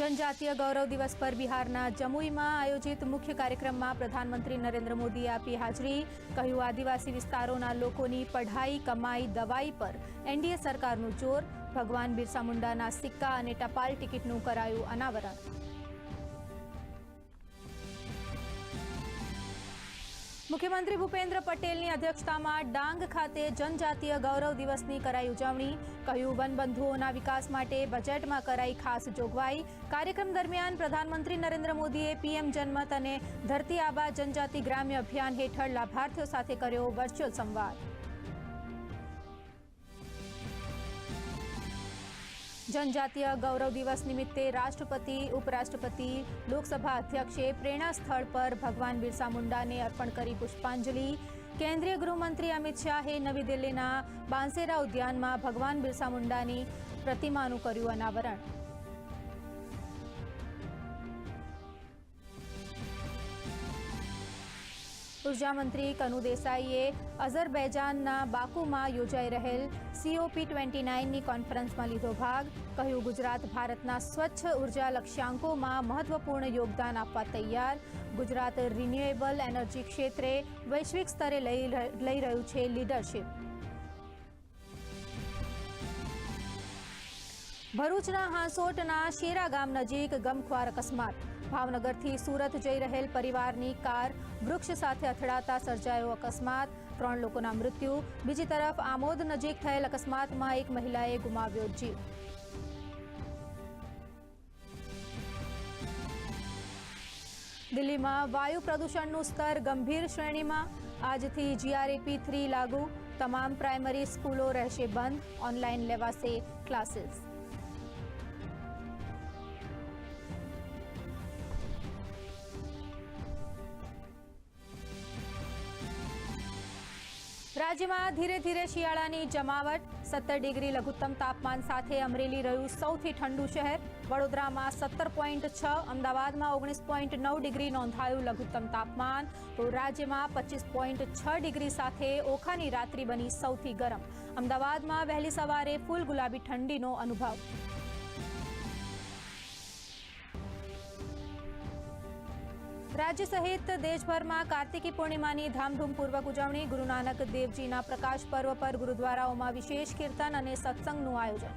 જનજાતીય ગૌરવ દિવસ પર બિહારના જમુઈમાં આયોજિત મુખ્ય કાર્યક્રમમાં પ્રધાનમંત્રી નરેન્દ્ર મોદીએ આપી હાજરી. કહ્યું, આદિવાસી વિસ્તારોના લોકોની પઢાઈ, કમાઈ, દવાઈ પર એનડીએ સરકારનું જોર. ભગવાન બિરસા મુંડાના સિક્કા અને ટપાલ ટિકિટનું કરાયું અનાવરણ. મુખ્યમંત્રી ભૂપેન્દ્ર પટેલની અધ્યક્ષતામાં ડાંગ ખાતે જનજાતીય ગૌરવ દિવસની કરાઈ ઉજવણી. કહ્યું, વનબંધુઓના વિકાસ માટે બજેટમાં કરાઈ ખાસ જોગવાઈ. કાર્યક્રમ દરમિયાન પ્રધાનમંત્રી નરેન્દ્ર મોદીએ પીએમ જનમત અને ધરતી આબા જનજાતિ ગ્રામ્ય અભિયાન હેઠળ લાભાર્થીઓ સાથે કર્યો વર્ચ્યુઅલ સંવાદ. જનજાતીય ગૌરવ દિવસ નિમિત્તે રાષ્ટ્રપતિ, ઉપરાષ્ટ્રપતિ, લોકસભા અધ્યક્ષે પ્રેરણા સ્થળ પર ભગવાન બિરસા મુંડાને અર્પણ કરી પુષ્પાંજલિ. કેન્દ્રીય ગૃહમંત્રી અમિત શાહે નવી દિલ્હીના બાંસેરા ઉદ્યાનમાં ભગવાન બિરસા મુંડાની પ્રતિમાનું કર્યું અનાવરણ. ઊર્જા મંત્રી કનુ દેસાઈએ અઝરબૈજાનના બાકુમાં યોજાઈ રહેલ સીઓપી ટ્વેન્ટી નાઇનની કોન્ફરન્સમાં લીધો ભાગ. કહ્યું, ગુજરાત ભારતના સ્વચ્છ ઊર્જા લક્ષ્યાંકોમાં મહત્વપૂર્ણ યોગદાન આપવા તૈયાર. ગુજરાત રિન્યુએબલ એનર્જી ક્ષેત્રે વૈશ્વિક સ્તરે લઈ રહ્યું છે લીડરશીપ ભરૂચના હાંસોટના શેરા ગામ નજીક ગમખ્વાર અકસ્માત. ભાવનગરથી સુરત જઈ રહેલ પરિવારની કાર વૃક્ષ સાથે અથડાતા સર્જાયો અકસ્માત. ત્રણ લોકોના મૃત્યુ. બીજી તરફ આમોદ નજીક થયેલ અકસ્માતમાં એક મહિલાએ ગુમાવ્યો જીવ. દિલ્હીમાં વાયુ પ્રદૂષણનું સ્તર ગંભીર શ્રેણીમાં. આજથી જીઆરએપી થ્રી લાગુ. તમામ પ્રાઇમરી સ્કૂલો રહેશે બંધ. ઓનલાઈન લેવાશે ક્લાસીસ. રાજ્યમાં ધીરે ધીરે શિયાળાની જમાવટ. સત્તર ડિગ્રી લઘુત્તમ તાપમાન સાથે અમરેલી રહ્યું સૌથી ઠંડુ શહેર. વડોદરામાં સત્તર પોઈન્ટ છ, અમદાવાદમાં ઓગણીસ પોઈન્ટ નવ ડિગ્રી નોંધાયું લઘુત્તમ તાપમાન. તો રાજ્યમાં પચીસ પોઈન્ટ છ ડિગ્રી સાથે ઓખાની રાત્રિ બની સૌથી ગરમ. અમદાવાદમાં વહેલી સવારે ફૂલ ગુલાબી ઠંડીનો અનુભવ. રાજ્ય સહિત દેશભરમાં કાર્તિકી પૂર્ણિમાની ધામધૂમપૂર્વક ઉજવણી. ગુરુ નાનક દેવજીના પ્રકાશ પર્વ પર ગુરુદ્વારાઓમાં વિશેષ કીર્તન અને સત્સંગનું આયોજન.